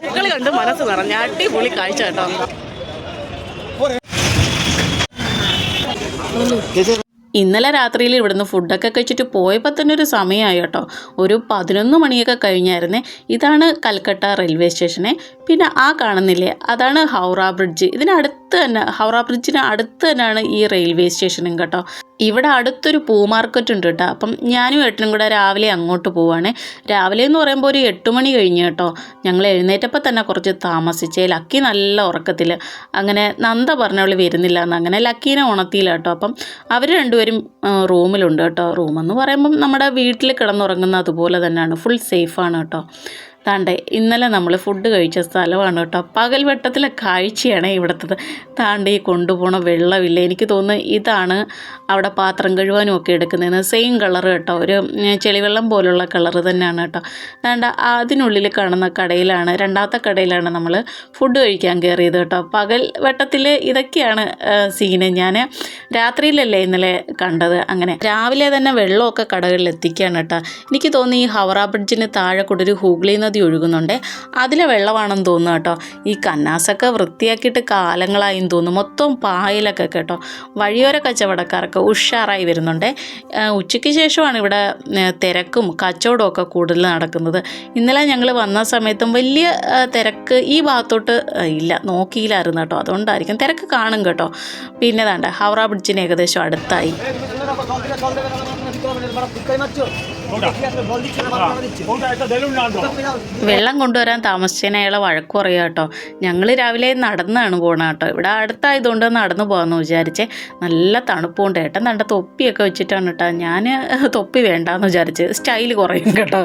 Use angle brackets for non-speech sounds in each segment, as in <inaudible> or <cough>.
പൂക്കൾ കണ്ട് മനസ്സ് നിറഞ്ഞ അടിപൊളി കാഴ്ച കേട്ടോ ഇന്നലെ രാത്രിയിൽ ഇവിടുന്ന് ഫുഡൊക്കെ കഴിച്ചിട്ട് പോയപ്പോൾ തന്നെ ഒരു സമയമായി കേട്ടോ. ഒരു പതിനൊന്ന് മണിയൊക്കെ കഴിഞ്ഞായിരുന്നേ. ഇതാണ് കൽക്കട്ട റെയിൽവേ സ്റ്റേഷനെ. പിന്നെ ആ കാണുന്നില്ലേ അതാണ് ഹൗറ ബ്രിഡ്ജ്. ഇതിനടുത്ത് തന്നെ ഹൗറ ബ്രിഡ്ജിന് അടുത്ത് തന്നെയാണ് ഈ റെയിൽവേ സ്റ്റേഷനും കേട്ടോ. ഇവിടെ അടുത്തൊരു പൂ മാർക്കറ്റ് ഉണ്ട് കേട്ടോ അപ്പം ഞാനും ഏട്ടനും കൂടെ രാവിലെ അങ്ങോട്ട് പോവാണ്. രാവിലെ എന്ന് പറയുമ്പോൾ ഒരു എട്ട് മണി കഴിഞ്ഞ് കേട്ടോ. ഞങ്ങൾ എഴുന്നേറ്റപ്പോൾ തന്നെ കുറച്ച് താമസിച്ചേ. ലക്കി നല്ല ഉറക്കത്തിൽ അങ്ങനെ നന്ദ പറഞ്ഞവൾ വരുന്നില്ല എന്ന് അങ്ങനെ ലക്കീനെ ഉണർത്തിയില്ല കേട്ടോ. അപ്പം അവർ രണ്ടുപേരും റൂമിലുണ്ട് കേട്ടോ. റൂമെന്ന് പറയുമ്പം നമ്മുടെ വീട്ടിൽ കിടന്നുറങ്ങുന്ന അതുപോലെ തന്നെയാണ്. ഫുൾ സേഫാണ് കേട്ടോ. താണ്ടെ ഇന്നലെ നമ്മൾ ഫുഡ് കഴിച്ച സ്ഥലമാണ് കേട്ടോ. പകൽ വെട്ടത്തിലെ കാഴ്ചയാണ് ഇവിടുത്തത്. താണ്ടെ ഈ കൊണ്ടുപോണ വെള്ളമില്ല? എനിക്ക് തോന്നുന്നു ഇതാണ് അവിടെ പാത്രം കഴുകാനും ഒക്കെ എടുക്കുന്നതെന്ന്. സെയിം കളർ കേട്ടോ. ഒരു ചെളിവെള്ളം പോലുള്ള കളർ തന്നെയാണ് കേട്ടോ. താണ്ട അതിനുള്ളിൽ കാണുന്ന കടയിലാണ് രണ്ടാമത്തെ കടയിലാണ് നമ്മൾ ഫുഡ് കഴിക്കാൻ കയറിയത് കേട്ടോ. പകൽ വെട്ടത്തിൽ ഇതൊക്കെയാണ് സീന് ഞാൻ രാത്രിയിലല്ലേ ഇന്നലെ കണ്ടത്. അങ്ങനെ രാവിലെ തന്നെ വെള്ളമൊക്കെ കടകളിൽ എത്തിക്കുകയാണ് കേട്ടോ. എനിക്ക് തോന്നുന്നു ഈ ഹവറ ബ്രിഡ്ജിന് താഴെ കൂടെ ഒരു ഹൂഗ്ലി നദി ഒഴുകുന്നുണ്ട്. അതിലെ വെള്ളമാണെന്ന് തോന്നുന്നു കേട്ടോ. ഈ കന്നാസൊക്കെ വൃത്തിയാക്കിയിട്ട് കാലങ്ങളായും തോന്നുന്നു. മൊത്തം പായലൊക്കെ കേട്ടോ. വഴിയോര കച്ചവടക്കാരൊക്കെ ഉഷാറായി വരുന്നുണ്ട്. ഉച്ചയ്ക്ക് ശേഷമാണ് ഇവിടെ തിരക്കും കച്ചവടവും ഒക്കെ കൂടുതൽ നടക്കുന്നത്. ഇന്നലെ ഞങ്ങൾ വന്ന സമയത്തും വലിയ തിരക്ക് ഈ ഭാഗത്തോട്ട് ഇല്ല നോക്കിയില്ലായിരുന്നു കേട്ടോ. അതുകൊണ്ടായിരിക്കും. തിരക്ക് കാണും കേട്ടോ. പിന്നെ വേണ്ട ഹൗറ ബ്രിഡ്ജിന് ഏകദേശം അടുത്തായി. വെള്ളം കൊണ്ടുവരാൻ താമസിച്ചതിന് അയാളെ വഴക്ക് പറയുക കേട്ടോ. ഞങ്ങൾ രാവിലെ നടന്നാണ് പോണ കേട്ടോ. ഇവിടെ അടുത്തായതുകൊണ്ട് നടന്നു പോകാമെന്ന് വിചാരിച്ചേ. നല്ല തണുപ്പുണ്ട്. ഏട്ടൻ തണ്ട തൊപ്പിയൊക്കെ വെച്ചിട്ടാണ് കേട്ടോ. ഞാൻ തൊപ്പി വേണ്ടാന്ന് വിചാരിച്ച്. സ്റ്റൈൽ കുറയും കേട്ടോ.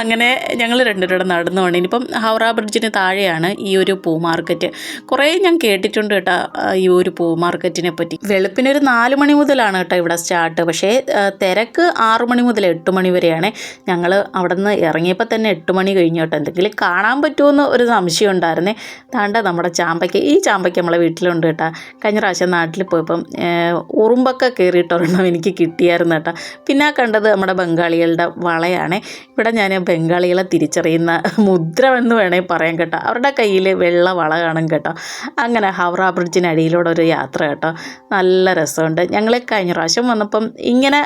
അങ്ങനെ ഞങ്ങൾ രണ്ടുപേരുടെ നടന്നു പോകണം ഇനിയിപ്പം ഹൗറ ബ്രിഡ്ജിന് താഴെയാണ് ഈ ഒരു പൂ മാർക്കറ്റ്. കുറേ ഞാൻ കേട്ടിട്ടുണ്ട് കേട്ടോ ഈ ഒരു പൂ മാർക്കറ്റിനെ പറ്റി. വെളുപ്പിനൊരു നാല് മണി മുതലാണ് കേട്ടോ ഇവിടെ സ്റ്റാർട്ട്. പക്ഷേ തിരക്ക് ആറു മണി മുതൽ എട്ട് മണി വരെയാണ്. ഞങ്ങൾ അവിടെ നിന്ന് ഇറങ്ങിയപ്പോൾ തന്നെ എട്ട് മണി കഴിഞ്ഞു കേട്ടോ. എന്തെങ്കിലും കാണാൻ പറ്റുമെന്ന് ഒരു സംശയം ഉണ്ടായിരുന്നേ. താണ്ട നമ്മുടെ ചാമ്പയ്ക്ക് ഈ ചാമ്പയ്ക്ക് നമ്മളെ വീട്ടിലുണ്ട് കേട്ടോ. കഴിഞ്ഞ പ്രാവശ്യം നാട്ടിൽ പോയപ്പം ഉറുമ്പൊക്കെ കയറിയിട്ടൊരെണ്ണം എനിക്ക് കിട്ടിയായിരുന്നു കേട്ടോ. പിന്നെ കണ്ടത് നമ്മുടെ ബംഗാളികളുടെ വളയാണ്. ഇവിടെ ഞാൻ ബംഗാളികളെ തിരിച്ചറിയുന്ന മുദ്ര എന്ന് വേണമെങ്കിൽ പറയാം കേട്ടോ. അവരുടെ കയ്യിൽ വെള്ള വള കാണും കേട്ടോ. അങ്ങനെ ഹൗറ ബ്രിഡ്ജിനടിയിലൂടെ ഒരു യാത്ര കേട്ടോ. നല്ല രസമുണ്ട്. ഞങ്ങൾ കഴിഞ്ഞ പ്രാവശ്യം വന്നപ്പം ഇങ്ങനെ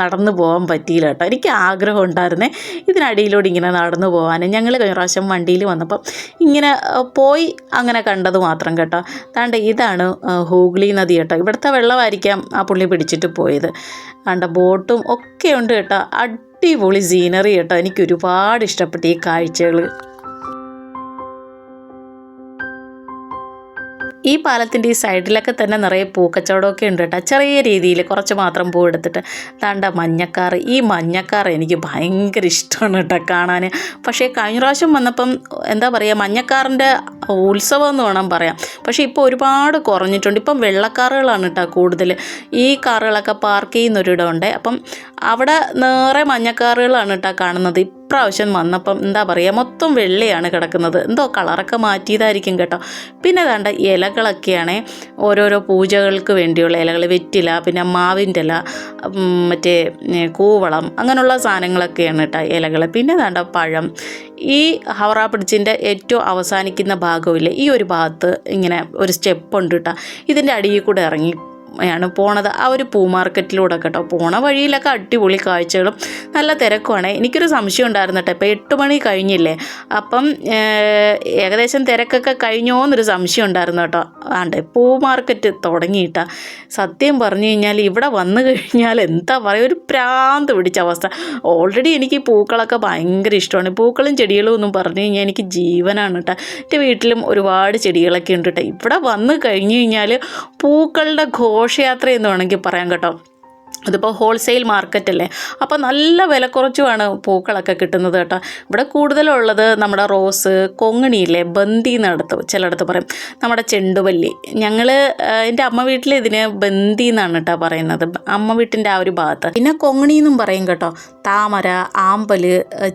നടന്നു പോകാൻ പറ്റിയില്ല കേട്ടോ. എനിക്ക് ആഗ്രഹം ഉണ്ടായിരുന്നേ ഇതിനടിയിലൂടെ ഇങ്ങനെ നടന്നു പോകാനും ഞങ്ങൾ കഴിഞ്ഞ പ്രാവശ്യം വണ്ടിയിൽ വന്നപ്പം ഇങ്ങനെ പോയി അങ്ങനെ കണ്ടത് മാത്രം കേട്ടോ. താണ്ട ഇതാണ് ഹൂഗ്ലി നദി കേട്ടോ. ഇവിടുത്തെ വെള്ളമായിരിക്കാം ആ പുള്ളി പിടിച്ചിട്ട് പോയത്. താണ്ട ബോട്ടും ഒക്കെ ഉണ്ട് കേട്ടോ. അടിപൊളി സീനറി കേട്ടോ. എനിക്ക് ഒരുപാട് ഇഷ്ടപ്പെട്ടു ഈ കാഴ്ചകൾ ഈ പാലത്തിന്റെ ഈ സൈഡിലൊക്കെ തന്നെ നിറയെ പൂക്കച്ചവടമൊക്കെ ഉണ്ട് കേട്ടോ. ചെറിയ രീതിയിൽ കുറച്ച് മാത്രം പൂ എടുത്തിട്ട് താണ്ട മഞ്ഞക്കാർ ഈ മഞ്ഞക്കാർ എനിക്ക് ഭയങ്കര ഇഷ്ടമാണ് കേട്ടോ കാണാൻ. പക്ഷേ കഴിഞ്ഞ പ്രാവശ്യം വന്നപ്പം എന്താ പറയുക മഞ്ഞക്കാറിന്റെ ഉത്സവം എന്ന് വേണം പറയാം. പക്ഷേ ഇപ്പോൾ ഒരുപാട് കുറഞ്ഞിട്ടുണ്ട്. ഇപ്പം വെള്ളക്കാറുകളാണ് കേട്ടോ കൂടുതൽ. ഈ കാറുകളൊക്കെ പാർക്ക് ചെയ്യുന്നൊരിടമുണ്ട്. അപ്പം അവിടെ നേറെ മഞ്ഞക്കാറുകളാണ് കേട്ടോ കാണുന്നത്. ഇപ്രാവശ്യം വന്നപ്പം എന്താ പറയുക മൊത്തം വെള്ളയാണ് കിടക്കുന്നത്. എന്തോ കളറൊക്കെ മാറ്റിയതായിരിക്കും കേട്ടോ. പിന്നെ കണ്ട ഇലകളൊക്കെയാണ് ഓരോരോ പൂജകൾക്ക് വേണ്ടിയുള്ള ഇലകൾ വെറ്റില പിന്നെ മാവിന്റെ ഇല മറ്റേ കൂവളം അങ്ങനെയുള്ള സാധനങ്ങളൊക്കെയാണ് കേട്ടോ ഇലകൾ. പിന്നെ വേണ്ട പഴം. ഈ ഹവറ പിടിച്ചിന്റെ ഏറ്റവും അവസാനിക്കുന്ന ഭാഗമില്ലേ ഈ ഒരു ഭാഗത്ത് ഇങ്ങനെ ഒരു സ്റ്റെപ്പ് ഉണ്ട് കേട്ടോ ഇതിന്റെ അടിയിൽ കൂടെ ഇറങ്ങി. ആണ് പോണത്. ആ ഒരു പൂ മാർക്കറ്റിലൂടെ കേട്ടോ. പോണ വഴിയിലൊക്കെ അടിപൊളി കാഴ്ചകളും നല്ല തിരക്കുമാണ്. എനിക്കൊരു സംശയം ഉണ്ടായിരുന്നു കേട്ടോ ഇപ്പോൾ എട്ട് മണി കഴിഞ്ഞില്ലേ? അപ്പം ഏകദേശം തിരക്കൊക്കെ കഴിഞ്ഞോ എന്നൊരു സംശയം ഉണ്ടായിരുന്നു കേട്ടോ. ആണ്ട് പൂ മാർക്കറ്റ് തുടങ്ങിയിട്ട. സത്യം പറഞ്ഞു കഴിഞ്ഞാൽ ഇവിടെ വന്നു കഴിഞ്ഞാൽ എന്താ പറയുക ഒരു പ്രാന്ത് പിടിച്ച അവസ്ഥ. ഓൾറെഡി എനിക്ക് പൂക്കളൊക്കെ ഭയങ്കര ഇഷ്ടമാണ്. പൂക്കളും ചെടികളും ഒന്നും പറഞ്ഞു കഴിഞ്ഞാൽ എനിക്ക് ജീവനാണ് കേട്ടോ. എന്റെ വീട്ടിലും ഒരുപാട് ചെടികളൊക്കെ ഉണ്ട് കേട്ടോ. ഇവിടെ വന്നു കഴിഞ്ഞു കഴിഞ്ഞാൽ പൂക്കളുടെ ഘോഷയാത്ര എന്ന് വേണമെങ്കിൽ പറയാം കേട്ടോ. അതിപ്പോൾ ഹോൾസെയിൽ മാർക്കറ്റല്ലേ അപ്പോൾ നല്ല വില കുറച്ചുമാണ് പൂക്കളൊക്കെ കിട്ടുന്നത് കേട്ടോ. ഇവിടെ കൂടുതലുള്ളത് നമ്മുടെ റോസ് കൊങ്ങിണിയില്ലേ? ബന്തി എന്നടുത്ത് ചിലയിടത്ത് പറയും. നമ്മുടെ ചെണ്ടുവല്ലി. ഞങ്ങൾ എന്റെ അമ്മ വീട്ടിൽ ഇതിന് ബന്തി എന്നാണ് കേട്ടോ പറയുന്നത്. അമ്മ വീട്ടിന്റെ ആ ഒരു ഭാഗത്ത്. പിന്നെ കൊങ്ങിണി എന്നും പറയും കേട്ടോ. താമര ആമ്പൽ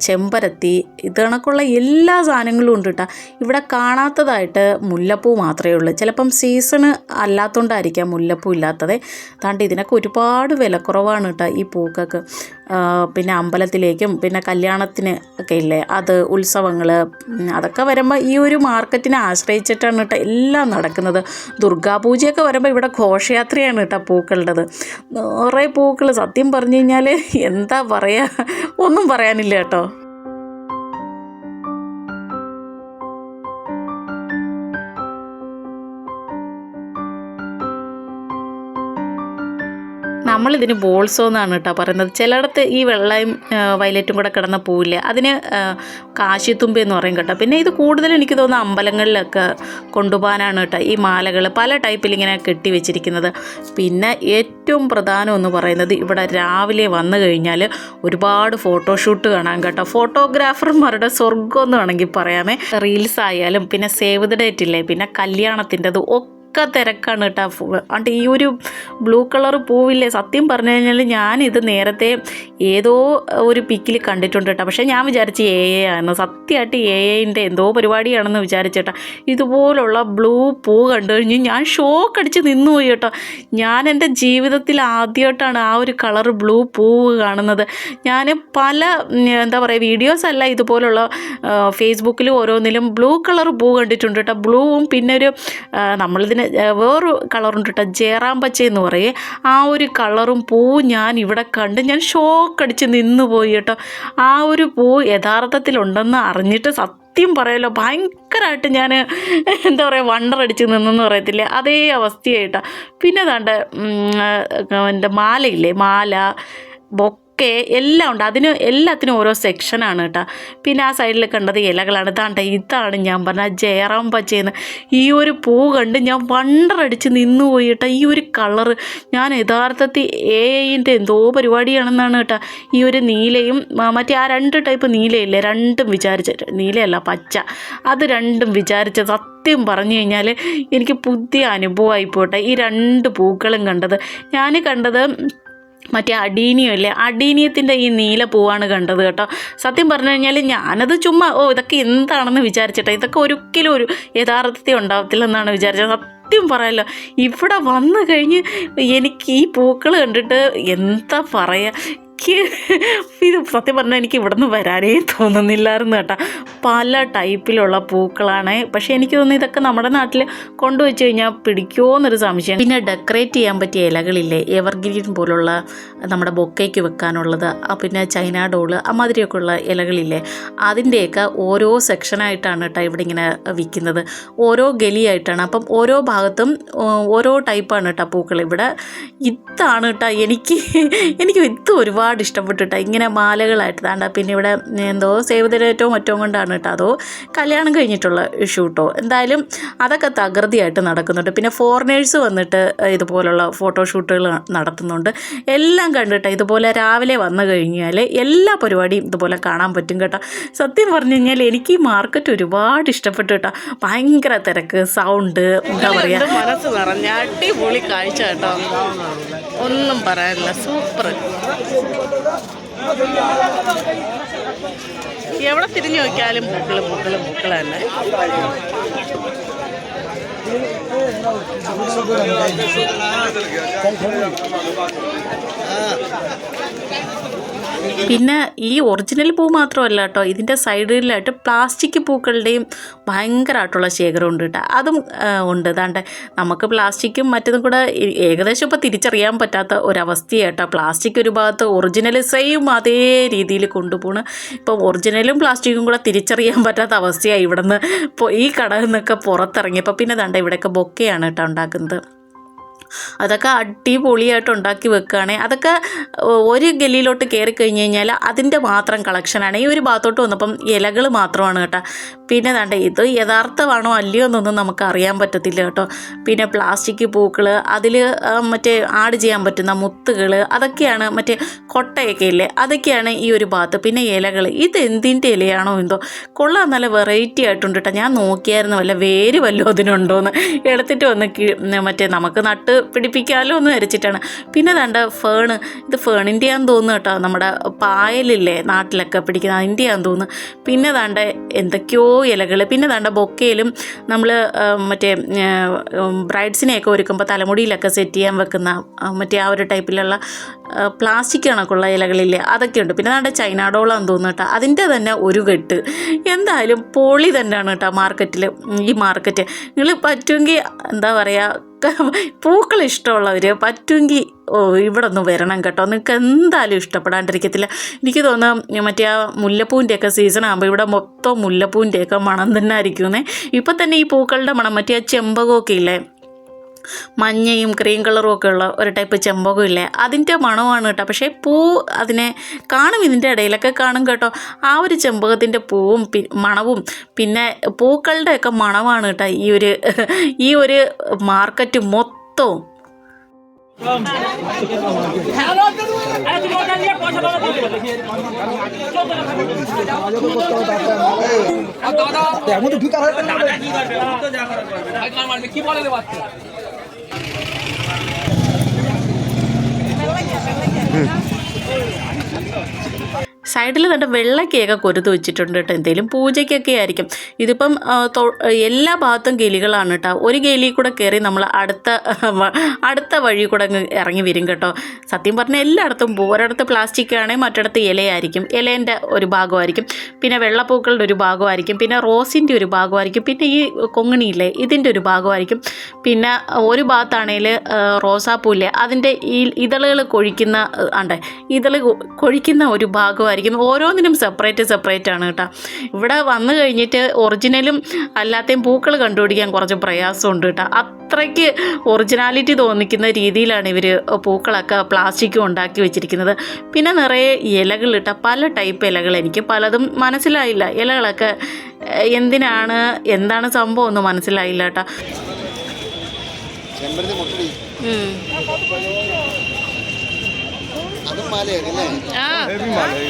ചെമ്പരത്തി ഇത് കണക്കുള്ള എല്ലാ സാധനങ്ങളും ഉണ്ട് കേട്ടോ. ഇവിടെ കാണാത്തതായിട്ട് മുല്ലപ്പൂ മാത്രമേ ഉള്ളൂ. ചിലപ്പം സീസണ് അല്ലാത്തതുകൊണ്ടായിരിക്കാം മുല്ലപ്പൂ ഇല്ലാത്തത്. താണ്ട് ഇതിനൊക്കെ ഒരുപാട് വില വിലക്കുറവാണ് കേട്ടോ ഈ പൂക്കൾക്ക് പിന്നെ അമ്പലത്തിലേക്കും പിന്നെ കല്യാണത്തിന് ഒക്കെ ഇല്ലേ? അത് ഉത്സവങ്ങൾ അതൊക്കെ വരുമ്പോൾ ഈ ഒരു മാർക്കറ്റിനെ ആശ്രയിച്ചിട്ടാണ് കേട്ടോ എല്ലാം നടക്കുന്നത്. ദുർഗാപൂജയൊക്കെ വരുമ്പോൾ ഇവിടെ ഘോഷയാത്രയാണ് കേട്ടോ പൂക്കളുടേത്. കുറേ പൂക്കൾ സത്യം പറഞ്ഞു കഴിഞ്ഞാൽ എന്താ പറയുക ഒന്നും പറയാനില്ല കേട്ടോ. നമ്മളിതിന് ബോൾസോ എന്നാണ് കേട്ടോ പറയുന്നത്. ചിലയിടത്ത് ഈ വെള്ളയും വയലറ്റും കൂടെ കിടന്ന പൂവില്ലേ അതിന് കാശിത്തുമ്പ് എന്ന് പറയും കേട്ടോ. പിന്നെ ഇത് കൂടുതലും എനിക്ക് തോന്നുന്നു അമ്പലങ്ങളിലൊക്കെ കൊണ്ടുപോകാനാണ് കേട്ടോ ഈ മാലകൾ പല ടൈപ്പിൽ ഇങ്ങനെ കെട്ടി വെച്ചിരിക്കുന്നത്. പിന്നെ ഏറ്റവും പ്രധാനം എന്ന് പറയുന്നത് ഇവിടെ രാവിലെ വന്നു കഴിഞ്ഞാൽ ഒരുപാട് ഫോട്ടോഷൂട്ട് കാണാൻ കേട്ടോ. ഫോട്ടോഗ്രാഫർമാരുടെ സ്വർഗം എന്ന് വേണമെങ്കിൽ പറയാമേ. റീൽസ് ആയാലും പിന്നെ സേവ് ദ ഡേറ്റ് ഇല്ലേ പിന്നെ കല്യാണത്തിന്റെത് ഒക്കെ ഒക്കെ തിരക്കാണ് കേട്ടോ. അണ്ട് ഈ ഒരു ബ്ലൂ കളർ പൂവില്ലേ സത്യം പറഞ്ഞു കഴിഞ്ഞാൽ ഞാനിത് നേരത്തെ ഏതോ ഒരു പിക്കിൽ കണ്ടിട്ടുണ്ട് കേട്ടോ. പക്ഷേ ഞാൻ വിചാരിച്ച് എ എ ആണ് സത്യമായിട്ട് എ എന്റെ എന്തോ പരിപാടിയാണെന്ന് വിചാരിച്ചേട്ടാ ഇതുപോലുള്ള ബ്ലൂ പൂ കണ്ടു കഴിഞ്ഞ് ഞാൻ ഷോക്ക് അടിച്ച് നിന്നുപോയി കേട്ടോ. ഞാൻ എന്റെ ജീവിതത്തിൽ ആദ്യമായിട്ടാണ് ആ ഒരു കളർ ബ്ലൂ പൂവ് കാണുന്നത്. ഞാൻ പല എന്താ പറയുക വീഡിയോസ് അല്ല ഇതുപോലുള്ള ഫേസ്ബുക്കിലും ഓരോന്നിലും ബ്ലൂ കളർ പൂ കണ്ടിട്ടുണ്ട് കേട്ടോ. ബ്ലൂവും പിന്നെ ഒരു നമ്മളിതിന് വേറൊരു കളറുണ്ട് കേട്ടോ ജയറാം പച്ച എന്ന് പറയേ. ആ ഒരു കളറും പൂ ഞാൻ ഇവിടെ കണ്ട് ഞാൻ ഷോക്ക് അടിച്ച് നിന്ന് പോയി കേട്ടോ ആ ഒരു പൂ യഥാർത്ഥത്തിലുണ്ടെന്ന് അറിഞ്ഞിട്ട് സത്യം പറയല്ലോ ഭയങ്കരമായിട്ട് ഞാൻ എന്താ പറയുക വണ്ടർ അടിച്ച് നിന്നെന്ന് പറയത്തില്ലേ അതേ അവസ്ഥയായിട്ടാണ് പിന്നെ ദാണ്ട് എന്റെ മാലയില്ലേ മാല ബൊക്കെ എല്ലാം ഉണ്ട്. അതിന് എല്ലാത്തിനും ഓരോ സെക്ഷനാണ് കേട്ടോ. പിന്നെ ആ സൈഡിൽ കണ്ടത് ഇലകളാണ്. ഇതാണ്ട് ഇതാണ് ഞാൻ പറഞ്ഞ ജയറാം പച്ചയെന്ന് ഈ ഒരു പൂ കണ്ട് ഞാൻ വണ്ടറടിച്ച് നിന്ന് പോയി കേട്ടോ. ഈ ഒരു കളറ് ഞാൻ യഥാർത്ഥത്തിൽ എ ഐന്റെ എന്തോ പരിപാടിയാണെന്നാണ് കേട്ടോ. ഈ ഒരു നീലയും മറ്റേ ആ രണ്ട് ടൈപ്പ് നീലയില്ലേ? രണ്ടും വിചാരിച്ച നീലയല്ല പച്ച. അത് രണ്ടും വിചാരിച്ച സത്യം പറഞ്ഞു കഴിഞ്ഞാൽ എനിക്ക് പുതിയ അനുഭവമായി പോട്ടെ. ഈ രണ്ട് പൂക്കളും കണ്ടത്. ഞാൻ കണ്ടത് മറ്റേ അടീനിയം ഇല്ലേ? അടീനിയത്തിന്റെ ഈ നീല പൂവാണ് കണ്ടത് കേട്ടോ. സത്യം പറഞ്ഞു കഴിഞ്ഞാൽ ഞാനത് ചുമ്മാ ഓ ഇതൊക്കെ എന്താണെന്ന് വിചാരിച്ചിട്ട്. ഇതൊക്കെ ഒരിക്കലും ഒരു യഥാർത്ഥത്തിൽ ഉണ്ടാവത്തില്ലെന്നാണ് വിചാരിച്ചത്. സത്യം പറയാലോ ഇവിടെ വന്നു കഴിഞ്ഞ് എനിക്ക് ഈ പൂക്കൾ കണ്ടിട്ട് എന്താ പറയുക എനിക്ക് ഇത് സത്യം പറഞ്ഞാൽ എനിക്ക് ഇവിടുന്ന് വരാനേ തോന്നുന്നില്ലായിരുന്നു കേട്ടോ. പല ടൈപ്പിലുള്ള പൂക്കളാണ്. പക്ഷേ എനിക്ക് തോന്നുന്നു ഇതൊക്കെ നമ്മുടെ നാട്ടിൽ കൊണ്ടുവച്ച് കഴിഞ്ഞാൽ പിടിക്കുമോ എന്നൊരു സംശയം. പിന്നെ ഡെക്കറേറ്റ് ചെയ്യാൻ പറ്റിയ ഇലകളില്ലേ? എവർഗ്രീൻ പോലുള്ള നമ്മുടെ ബൊക്കയ്ക്ക് വെക്കാനുള്ളത് പിന്നെ ചൈന ഡോൾ അമാതിരിയൊക്കെ ഉള്ള ഇലകളില്ലേ? അതിന്റെയൊക്കെ ഓരോ സെക്ഷനായിട്ടാണ് കേട്ടോ ഇവിടെ ഇങ്ങനെ വിൽക്കുന്നത്. ഓരോ ഗലിയായിട്ടാണ്. അപ്പം ഓരോ ഭാഗത്തും ഓരോ ടൈപ്പാണ് കേട്ടോ പൂക്കൾ. ഇവിടെ ഇതാണ് കേട്ടോ എനിക്ക് എനിക്ക് ഇത് ഒരുപാട് ഇഷ്ടപ്പെട്ടു കേട്ടോ ഇങ്ങനെ മാലകളായിട്ട് താണ്ട പിന്നെ ഇവിടെ എന്തോ സേവ് ദ ഡേറ്റോ മറ്റോ കൊണ്ടാണ് കേട്ടോ. അതോ കല്യാണം കഴിഞ്ഞിട്ടുള്ള ഷൂട്ടോ എന്തായാലും അതൊക്കെ തകൃതിയായിട്ട് നടക്കുന്നുണ്ട്. പിന്നെ ഫോറിനേഴ്സ് വന്നിട്ട് ഇതുപോലുള്ള ഫോട്ടോഷൂട്ടുകൾ നടത്തുന്നുണ്ട്. എല്ലാം കണ്ടിട്ട് ഇതുപോലെ രാവിലെ വന്നു കഴിഞ്ഞാൽ എല്ലാ പരിപാടിയും ഇതുപോലെ കാണാൻ പറ്റും കേട്ടോ. സത്യം പറഞ്ഞു കഴിഞ്ഞാൽ എനിക്ക് ഈ മാർക്കറ്റ് ഒരുപാട് ഇഷ്ടപ്പെട്ടു കേട്ടോ. ഭയങ്കര തിരക്ക് സൗണ്ട് എന്താ പറയുക മനസ്സ് നിറഞ്ഞ അടിപൊളി കാഴ്ച കേട്ടോ. ഒന്നും പറയാനില്ല. സൂപ്പർ. എവിടെ തിരിഞ്ഞു നോക്കിയാലും പൂക്കൾ പൂക്കൾ പൂക്കൾ തന്നെ. പിന്നെ ഈ ഒറിജിനൽ പൂ മാത്രമല്ല കേട്ടോ ഇതിന്റെ സൈഡിലായിട്ട് പ്ലാസ്റ്റിക് പൂക്കളുടെയും ഭയങ്കരമായിട്ടുള്ള ശേഖരം ഉണ്ട് കേട്ടോ. അതും ഉണ്ട്. അതാണ്ട് നമുക്ക് പ്ലാസ്റ്റിക്കും മറ്റതും കൂടെ ഏകദേശം ഇപ്പോൾ തിരിച്ചറിയാൻ പറ്റാത്ത ഒരവസ്ഥയാണ് കേട്ടോ. പ്ലാസ്റ്റിക് ഒരു ഭാഗത്ത് ഒറിജിനൽ സെയിം അതേ രീതിയിൽ കൊണ്ടുപോകണം ഇപ്പം ഒറിജിനലും പ്ലാസ്റ്റിക്കും കൂടെ തിരിച്ചറിയാൻ പറ്റാത്ത അവസ്ഥയാണ് ഇവിടെ നിന്ന് ഈ കടയിൽ നിന്നൊക്കെ പുറത്തിറങ്ങിയപ്പോൾ പിന്നെ ദാണ്ട ഇവിടെയൊക്കെ ബൊക്കെയാണ് കേട്ടോ ഉണ്ടാക്കുന്നത്. അതൊക്കെ അടിപൊളിയായിട്ട് ഉണ്ടാക്കി വെക്കുകയാണെങ്കിൽ അതൊക്കെ ഒരു ഗലിയിലോട്ട് കയറി കഴിഞ്ഞ് കഴിഞ്ഞാൽ അതിന്റെ മാത്രം കളക്ഷനാണ് ഈ ഒരു ഭാഗത്തോട്ട് വന്നപ്പം ഇലകൾ മാത്രമാണ് കേട്ടോ. പിന്നെ വേണ്ട ഇത് യഥാർത്ഥമാണോ അല്ലയോ എന്നൊന്നും നമുക്ക് അറിയാൻ പറ്റത്തില്ല കേട്ടോ. പിന്നെ പ്ലാസ്റ്റിക് പൂക്കൾ അതിൽ മറ്റേ ആഡ് ചെയ്യാൻ പറ്റുന്ന മുത്തുകൾ അതൊക്കെയാണ് മറ്റേ കൊട്ടയൊക്കെ ഇല്ലേ അതൊക്കെയാണ് ഈ ഒരു ഭാഗത്ത്. പിന്നെ ഇലകൾ ഇത് എന്തിന്റെ ഇലയാണോ എന്തോ. കൊള്ളാൻ നല്ല വെറൈറ്റി ആയിട്ടുണ്ട് കേട്ടോ. ഞാൻ നോക്കിയായിരുന്നു വല്ല വേര് വല്ലോ അതിനുണ്ടോയെന്ന് എടുത്തിട്ട് വന്ന് മറ്റേ നമുക്ക് നട്ട് പിടിപ്പിക്കാമല്ലോ എന്ന് വരച്ചിട്ടാണ് പിന്നെ ദണ്ട ഫേണ്. ഇത് ഫേണിന്റെ ആണെന്ന് തോന്നുന്നു കേട്ടോ. നമ്മുടെ പായലില്ലേ നാട്ടിലൊക്കെ പിടിക്കുന്ന അതിന്റെ ആണെന്ന് തോന്നുന്നു. പിന്നെ ദാണ്ട എന്തൊക്കെയോ ഇലകൾ പിന്നെ ദാണ്ട ബൊക്കയിലും നമ്മൾ മറ്റേ ബ്രൈഡ്സിനെയൊക്കെ ഒരുക്കുമ്പോൾ തലമുടിയിലൊക്കെ സെറ്റ് ചെയ്യാൻ വെക്കുന്ന മറ്റേ ആ ഒരു ടൈപ്പിലുള്ള പ്ലാസ്റ്റിക് കണക്കുള്ള ഇലകളില്ലേ അതൊക്കെയുണ്ട് പിന്നെ ദാണ്ട ചൈനാഡോളാന്ന് തോന്നുന്നു കേട്ടോ. അതിന്റെ തന്നെ ഒരു കെട്ട്. എന്തായാലും പൊളി തന്നെയാണ് കേട്ടോ മാർക്കറ്റിൽ ഈ മാർക്കറ്റ്. നിങ്ങൾ പറ്റുമെങ്കിൽ എന്താ പറയുക പൂക്കൾ ഇഷ്ടമുള്ളവർ പറ്റുമെങ്കിൽ ഓ ഇവിടെ ഒന്ന് വരണം കേട്ടോ. നിങ്ങൾക്ക് എന്തായാലും ഇഷ്ടപ്പെടാണ്ടിരിക്കത്തില്ല. എനിക്ക് തോന്നുന്നു മറ്റേ ആ മുല്ലപ്പൂവിന്റെയൊക്കെ സീസൺ ആകുമ്പോൾ ഇവിടെ മൊത്തം മുല്ലപ്പൂവിന്റെയൊക്കെ മണം തന്നെ ആയിരിക്കുമെന്നേ ഇപ്പം തന്നെ ഈ പൂക്കളുടെ മണം മറ്റേ ആ ചെമ്പകമൊക്കെ ഇല്ലേ? മഞ്ഞയും ക്രീം കളറും ഒക്കെ ഉള്ള ഒരു ടൈപ്പ് ചെമ്പകം ഇല്ലേ അതിൻ്റെ മണമാണ് കേട്ടോ പക്ഷേ പൂ അതിനെ കാണും ഇതിൻ്റെ ഇടയിലൊക്കെ കാണും കേട്ടോ ആ ഒരു ചെമ്പകത്തിൻ്റെ പൂവും പി മണവും പിന്നെ പൂക്കളുടെയൊക്കെ മണമാണ് കേട്ടോ ഈ ഒരു ഈ ഒരു മാർക്കറ്റ് മൊത്തവും এর মধ্যে ঢুকা হয় কি বলে রে বাচ্চা സൈഡിൽ തന്നെ വെള്ളക്കയൊക്കെ കൊരുത്ത് വെച്ചിട്ടുണ്ട് കേട്ടോ എന്തെങ്കിലും പൂജയ്ക്കൊക്കെ ആയിരിക്കും. ഇതിപ്പം എല്ലാ ഭാഗത്തും ഗലികളാണ് കേട്ടോ ഒരു ഗലി കൂടെ കയറി നമ്മൾ അടുത്ത അടുത്ത വഴി കൂടെ ഇറങ്ങി വരും കേട്ടോ. സത്യം പറഞ്ഞാൽ എല്ലായിടത്തും ഒരിടത്ത് പ്ലാസ്റ്റിക് ആണെങ്കിൽ മറ്റിടത്ത് ഇലയായിരിക്കും. ഇലേന്റെ ഒരു ഭാഗമായിരിക്കും. പിന്നെ വെള്ളപ്പൂക്കളുടെ ഒരു ഭാഗമായിരിക്കും. പിന്നെ റോസിന്റെ ഒരു ഭാഗമായിരിക്കും. പിന്നെ ഈ കൊങ്ങിണിയില്ലേ ഇതിന്റെ ഒരു ഭാഗമായിരിക്കും. പിന്നെ ഒരു ഭാഗത്താണെങ്കിൽ റോസാപ്പൂല്ലേ അതിന്റെ ഈ ഇതളുകൾ കൊഴിക്കുന്ന ആണ്ടേ ഇതൾ കൊഴിക്കുന്ന ഒരു ഭാഗമായിരിക്കും. ഓരോന്നിനും സെപ്പറേറ്റ് സെപ്പറേറ്റ് ആണ് കേട്ടോ. ഇവിടെ വന്നു കഴിഞ്ഞിട്ട് ഒറിജിനലും അല്ലാത്തയും പൂക്കൾ കണ്ടുപിടിക്കാൻ കുറച്ച് പ്രയാസമുണ്ട് കേട്ടോ. അത്രയ്ക്ക് ഒറിജിനാലിറ്റി തോന്നിക്കുന്ന രീതിയിലാണ് ഇവർ പൂക്കളൊക്കെ പ്ലാസ്റ്റിക്കും ഉണ്ടാക്കി വെച്ചിരിക്കുന്നത്. പിന്നെ നിറയെ ഇലകളിട്ട പല ടൈപ്പ് ഇലകൾ. എനിക്ക് പലതും മനസ്സിലായില്ല. ഇലകളൊക്കെ എന്തിനാണ് എന്താണ് സംഭവം ഒന്നും മനസ്സിലായില്ല കേട്ടോ. ചെമ്പരത്തി മുട്ടടി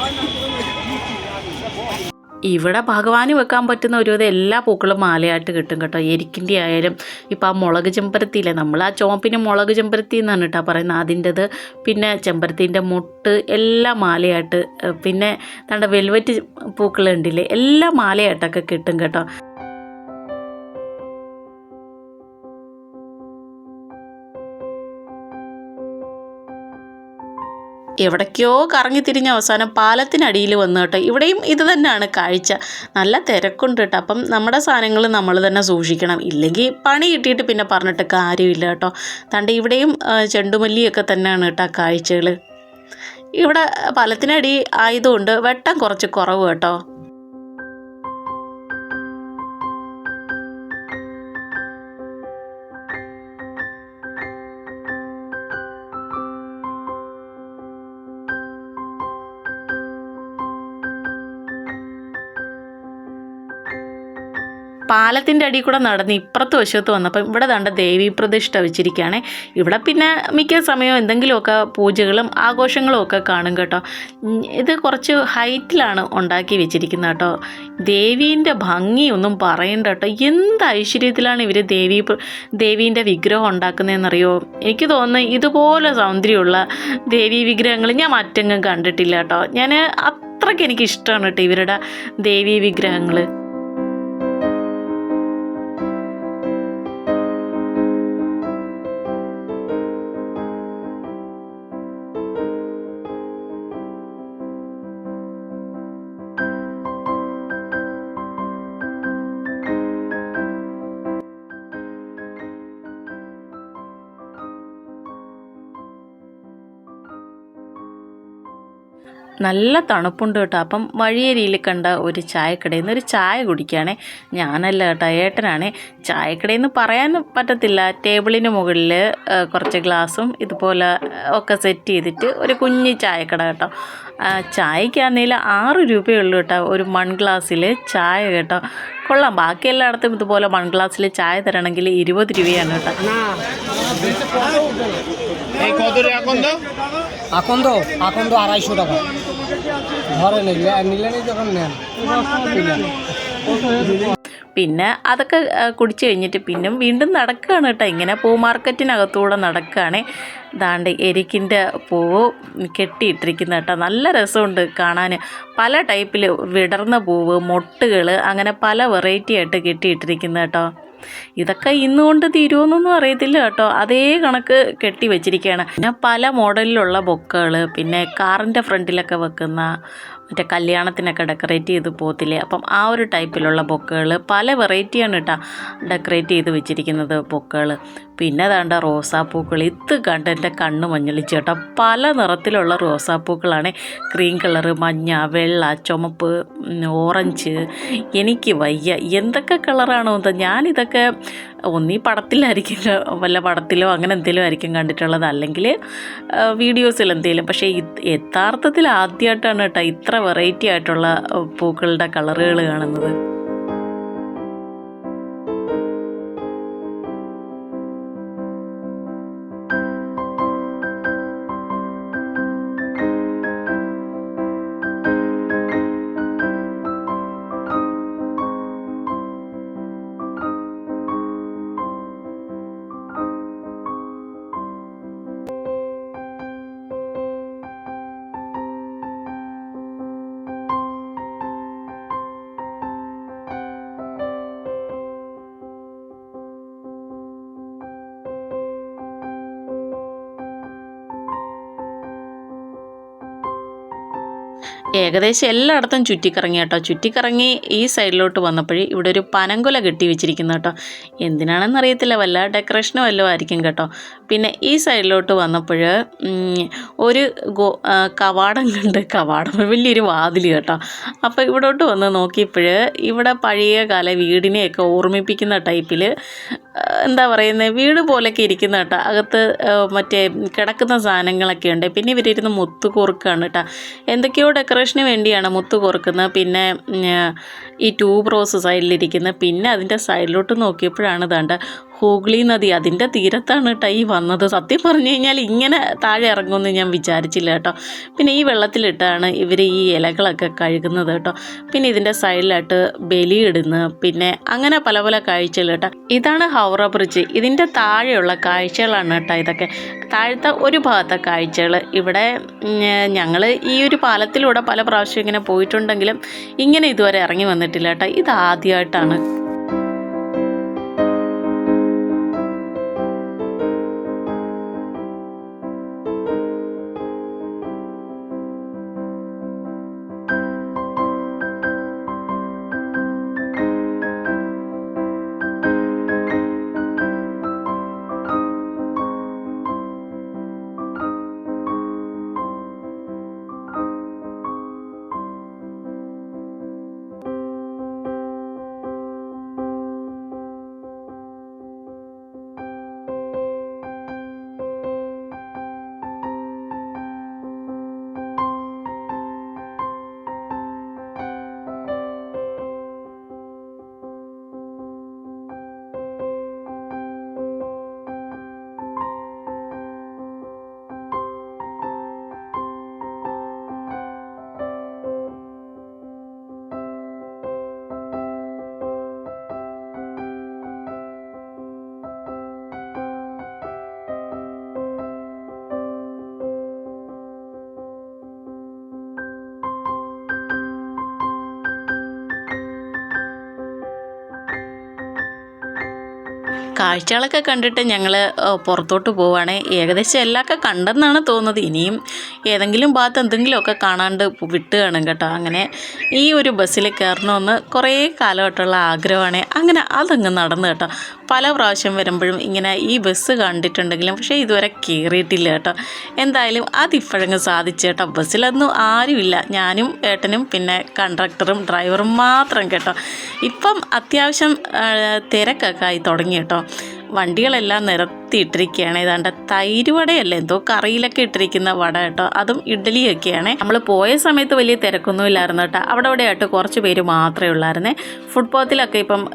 അതും മാലയൊക്കെ അല്ലേ ഇവിടെ ഭഗവാന് വെക്കാൻ പറ്റുന്ന ഒരുവിധം എല്ലാ പൂക്കളും മാലയായിട്ട് കിട്ടും കേട്ടോ. എരിക്കിന്റെ ആയാലും ഇപ്പം ആ മുളക് ചെമ്പരത്തിയില്ലേ? നമ്മൾ ആ ചോപ്പിന് മുളക് ചെമ്പരത്തി എന്നാണ് കേട്ടോ പറയുന്നത്. അതിന്റെത് പിന്നെ ചെമ്പരത്തിന്റെ മുട്ട് എല്ലാം മാലയായിട്ട് പിന്നെ തണ്ട വെൽവെറ്റ് പൂക്കളുണ്ടില്ലേ? എല്ലാം മാലയായിട്ടൊക്കെ കിട്ടും കേട്ടോ. എവിടേക്കോ കറങ്ങി തിരിഞ്ഞ് അവസാനം പാലത്തിനടിയിൽ വന്നു കേട്ടോ. ഇവിടെയും ഇത് തന്നെയാണ് കാഴ്ച. നല്ല തിരക്കുണ്ട് കേട്ടോ. അപ്പം നമ്മുടെ സാധനങ്ങൾ നമ്മൾ തന്നെ സൂക്ഷിക്കണം. ഇല്ലെങ്കിൽ പണി കിട്ടിയിട്ട് പിന്നെ പറഞ്ഞിട്ട് കാര്യമില്ല കേട്ടോ. തണ്ട് ഇവിടെയും ചെണ്ടുമല്ലിയൊക്കെ തന്നെയാണ് കേട്ടോ കാഴ്ചകൾ ഇവിടെ പാലത്തിനടി ആയതുകൊണ്ട് വെട്ടം കുറച്ച് കുറവ് കേട്ടോ. പാലത്തിന്റെ അടിയിൽ കൂടെ നടന്ന് ഇപ്പുറത്ത് വശത്ത് വന്നപ്പം ഇവിടെ തണ്ട ദേവീ പ്രതിഷ്ഠ വെച്ചിരിക്കുകയാണ്. ഇവിടെ പിന്നെ മിക്ക സമയവും എന്തെങ്കിലുമൊക്കെ പൂജകളും ആഘോഷങ്ങളും ഒക്കെ കാണും കേട്ടോ. ഇത് കുറച്ച് ഹൈറ്റിലാണ് ഉണ്ടാക്കി വെച്ചിരിക്കുന്നത് കേട്ടോ. ദേവീന്റെ ഭംഗി ഒന്നും പറയണ്ട കേട്ടോ. എന്ത് ഐശ്വര്യത്തിലാണ് ഇവർ ദേവി ദേവീന്റെ വിഗ്രഹം ഉണ്ടാക്കുന്നതെന്നറിയോ? എനിക്ക് തോന്നുന്നു ഇതുപോലെ സൗന്ദര്യമുള്ള ദേവീ വിഗ്രഹങ്ങൾ ഞാൻ മറ്റെങ്ങും കണ്ടിട്ടില്ല കേട്ടോ. ഞാൻ അത്രയ്ക്ക് എനിക്ക് ഇഷ്ടമാണ് കേട്ടോ ഇവരുടെ ദേവീ വിഗ്രഹങ്ങൾ. നല്ല തണുപ്പുണ്ട് കേട്ടോ അപ്പം വഴിയരിയിൽ കണ്ട ഒരു ചായക്കടയിൽ നിന്ന് ഒരു ചായ കുടിക്കുകയാണേ ഞാനല്ല കേട്ടോ ഏട്ടനാണ് ചായക്കടയിൽ നിന്ന് പറയാൻ പറ്റത്തില്ല ടേബിളിന് മുകളിൽ കുറച്ച് ഗ്ലാസും ഇതുപോലെ ഒക്കെ സെറ്റ് ചെയ്തിട്ട് ഒരു കുഞ്ഞ് ചായക്കട കേട്ടോ ആ, ചായക്കാണെങ്കിൽ ആറ് രൂപയേ ഉള്ളൂ കേട്ടോ ഒരു മൺ ഗ്ലാസ്സിൽ ചായ കേട്ടോ കൊള്ളാം ബാക്കി എല്ലായിടത്തും ഇതുപോലെ മൺ ഗ്ലാസ്സിൽ ചായ തരണമെങ്കിൽ ഇരുപത് രൂപയാണ് കേട്ടോ এই কত টাকা কোন দাও এখন তো এখন তো আড়াইশো টাকা ঘরে নিলে নিলে নি যখন নেন പിന്നെ അതൊക്കെ ആ, കുടിച്ച് കഴിഞ്ഞിട്ട് പിന്നെ വീണ്ടും നടക്കുകയാണ് കേട്ടോ ഇങ്ങനെ പൂ മാർക്കറ്റിനകത്തൂടെ നടക്കുകയാണ് ദാണ്ട് എരിക്കിൻ്റെ പൂവ് കെട്ടിയിട്ടിരിക്കുന്ന കേട്ടോ നല്ല രസമുണ്ട് കാണാൻ പല ടൈപ്പിൽ വിടർന്ന പൂവ് മൊട്ടുകൾ അങ്ങനെ പല വെറൈറ്റി ആയിട്ട് കെട്ടിയിട്ടിരിക്കുന്ന കേട്ടോ ഇതൊക്കെ ഇന്നുകൊണ്ട് തീരുമെന്നൊന്നും അറിയത്തില്ല കേട്ടോ. അതേ കണക്ക് കെട്ടി വെച്ചിരിക്കുകയാണ് പിന്നെ പല മോഡലിലുള്ള ബൊക്കകൾ പിന്നെ കാറിന്റെ ഫ്രണ്ടിലൊക്കെ വെക്കുന്ന മറ്റേ കല്യാണത്തിനൊക്കെ ഡെക്കറേറ്റ് ചെയ്ത് പോത്തില്ലേ അപ്പം ആ ഒരു ടൈപ്പിലുള്ള ബൊക്കകൾ പല വെറൈറ്റിയാണ് കേട്ടോ ഡെക്കറേറ്റ് ചെയ്ത് വെച്ചിരിക്കുന്നത് ബൊക്കകൾ പിന്നെ അതാണ്ട റോസാപ്പൂക്കൾ. ഇത് കണ്ട് എന്റെ കണ്ണ് മഞ്ഞളിച്ച് പല നിറത്തിലുള്ള റോസാപ്പൂക്കളാണ്. ക്രീം കളറ് മഞ്ഞ വെള്ള ചുമപ്പ് ഓറഞ്ച്. എനിക്ക് വയ്യ. എന്തൊക്കെ കളറാണോ എന്താ ഞാനിതൊക്കെ ഒന്നീ പടത്തിലായിരിക്കും വല്ല പടത്തിലോ അങ്ങനെ എന്തെങ്കിലും ആയിരിക്കും കണ്ടിട്ടുള്ളത്. അല്ലെങ്കിൽ വീഡിയോസിൽ എന്തെങ്കിലും പക്ഷേ യഥാർത്ഥത്തിൽ ആദ്യമായിട്ടാണ് കേട്ടോ ഇത്ര വെറൈറ്റി ആയിട്ടുള്ള പൂക്കളുടെ കളറുകൾ കാണുന്നത്. ഏകദേശം എല്ലായിടത്തും ചുറ്റിക്കറങ്ങി കേട്ടോ. ചുറ്റിക്കറങ്ങി ഈ സൈഡിലോട്ട് വന്നപ്പോഴേ ഇവിടെ ഒരു പനങ്കുല കെട്ടി വെച്ചിരിക്കുന്നു കേട്ടോ. എന്തിനാണെന്ന് അറിയത്തില്ല വല്ല ഡെക്കറേഷനോ വല്ലതും ആയിരിക്കും കേട്ടോ. പിന്നെ ഈ സൈഡിലോട്ട് വന്നപ്പോൾ ഒരു ഗോ കവാടം കണ്ട് കവാടം <laughs> വലിയൊരു വാതിൽ കേട്ടോ. അപ്പോൾ ഇവിടോട്ട് വന്ന് നോക്കിയപ്പോൾ ഇവിടെ പഴയ കാല വീടിനെയൊക്കെ ഓർമ്മിപ്പിക്കുന്ന ടൈപ്പിൽ എന്താ പറയുന്നത് വീട് പോലെയൊക്കെ ഇരിക്കുന്ന കേട്ടോ. അകത്ത് മറ്റേ കിടക്കുന്ന സാധനങ്ങളൊക്കെ ഉണ്ട്. പിന്നെ ഇവരിരുന്ന് മുത്തുകൂർക്കാണ് കേട്ടോ. എന്തൊക്കെയോ ഡെക്കറേഷന് വേണ്ടിയാണ് മുത്ത് കോർക്കുന്നത്. പിന്നെ ഈ ട്യൂബ് റോസ് സൈഡിലിരിക്കുന്നത് പിന്നെ അതിന്റെ സൈഡിലോട്ട് നോക്കിയപ്പോഴാണ് ദാണ്ട ഹൂഗ്ലി നദി അതിന്റെ തീരത്താണ് കേട്ടോ ഈ വന്നത്. സത്യം പറഞ്ഞു കഴിഞ്ഞാൽ ഇങ്ങനെ താഴെ ഇറങ്ങുമെന്ന് ഞാൻ വിചാരിച്ചില്ല കേട്ടോ പിന്നെ ഈ വെള്ളത്തിലിട്ടാണ് ഇവർ ഈ ഇലകളൊക്കെ കഴുകുന്നത് കേട്ടോ പിന്നെ ഇതിന്റെ സൈഡിലായിട്ട് ബലിയിടുന്നു പിന്നെ അങ്ങനെ പല പല കാഴ്ചകൾ കേട്ടോ ഇതാണ് ഹൗറ ബ്രിഡ്ജ്. ഇതിന്റെ താഴെയുള്ള കാഴ്ചകളാണ് കേട്ടോ ഇതൊക്കെ. താഴത്തെ ഒരു ഭാഗത്തെ കാഴ്ചകൾ. ഇവിടെ ഞങ്ങൾ ഈ ഒരു പാലത്തിലൂടെ പല പ്രാവശ്യം ഇങ്ങനെ പോയിട്ടുണ്ടെങ്കിലും ഇങ്ങനെ ഇതുവരെ ഇറങ്ങി വന്നിട്ടില്ല കേട്ടോ ഇത് ആദ്യമായിട്ടാണ്. കാഴ്ചകളൊക്കെ കണ്ടിട്ട് ഞങ്ങൾ പുറത്തോട്ട് പോവുകയാണ് ഏകദേശം എല്ലാമൊക്കെ കണ്ടെന്നാണ് തോന്നുന്നത്. ഇനിയും ഏതെങ്കിലും ഭാഗത്ത് എന്തെങ്കിലുമൊക്കെ കാണാണ്ട് വിട്ട് കാണും കേട്ടോ. അങ്ങനെ ഈ ഒരു ബസ്സിൽ കയറണമെന്ന് കുറേ കാലമായിട്ടുള്ള ആഗ്രഹമാണ്. അങ്ങനെ അതങ്ങ് നടന്നു കേട്ടോ. പല പ്രാവശ്യം വരുമ്പോഴും ഇങ്ങനെ ഈ ബസ് കണ്ടിട്ടുണ്ടെങ്കിലും പക്ഷേ ഇതുവരെ കയറിയിട്ടില്ല കേട്ടോ. എന്തായാലും അതിപ്പോഴങ്ങ് സാധിച്ചു കേട്ടോ. ബസ്സിലൊന്നും ആരുമില്ല. ഞാനും ഏട്ടനും പിന്നെ കണ്ടക്ടറും ഡ്രൈവറും മാത്രം കേട്ടോ. ഇപ്പം അത്യാവശ്യം തിരക്കൊക്കെ ആയി തുടങ്ങി കേട്ടോ. വണ്ടികളെല്ലാം നിരത്തിയിട്ടിരിക്കുകയാണ്. ഏതാണ്ട് തൈര് വടയല്ല? എന്തോ കറിയിലൊക്കെ ഇട്ടിരിക്കുന്ന വട കേട്ടോ. അതും ഇഡ്ഡലിയൊക്കെയാണ്. നമ്മൾ പോയ സമയത്ത് വലിയ തിരക്കൊന്നും ഇല്ലായിരുന്നു കേട്ടോ. അവിടെ അവിടെ ആയിട്ട് കുറച്ച് പേര് മാത്രമേ ഉള്ളായിരുന്നേ. ഫുട്പാത്തിലൊക്കെ ഇപ്പം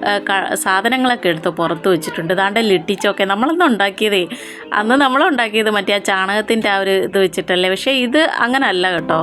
സാധനങ്ങളൊക്കെ എടുത്ത് പുറത്ത് വെച്ചിട്ടുണ്ട്. ഇതാണ്ട് ലിട്ടിച്ചൊക്കെ നമ്മളൊന്നും ഉണ്ടാക്കിയതേ. അന്ന് നമ്മളുണ്ടാക്കിയത് മറ്റേ ആ ചാണകത്തിന്റെ ആ ഒരു ഇത് വെച്ചിട്ടല്ലേ? പക്ഷേ ഇത് അങ്ങനല്ല കേട്ടോ.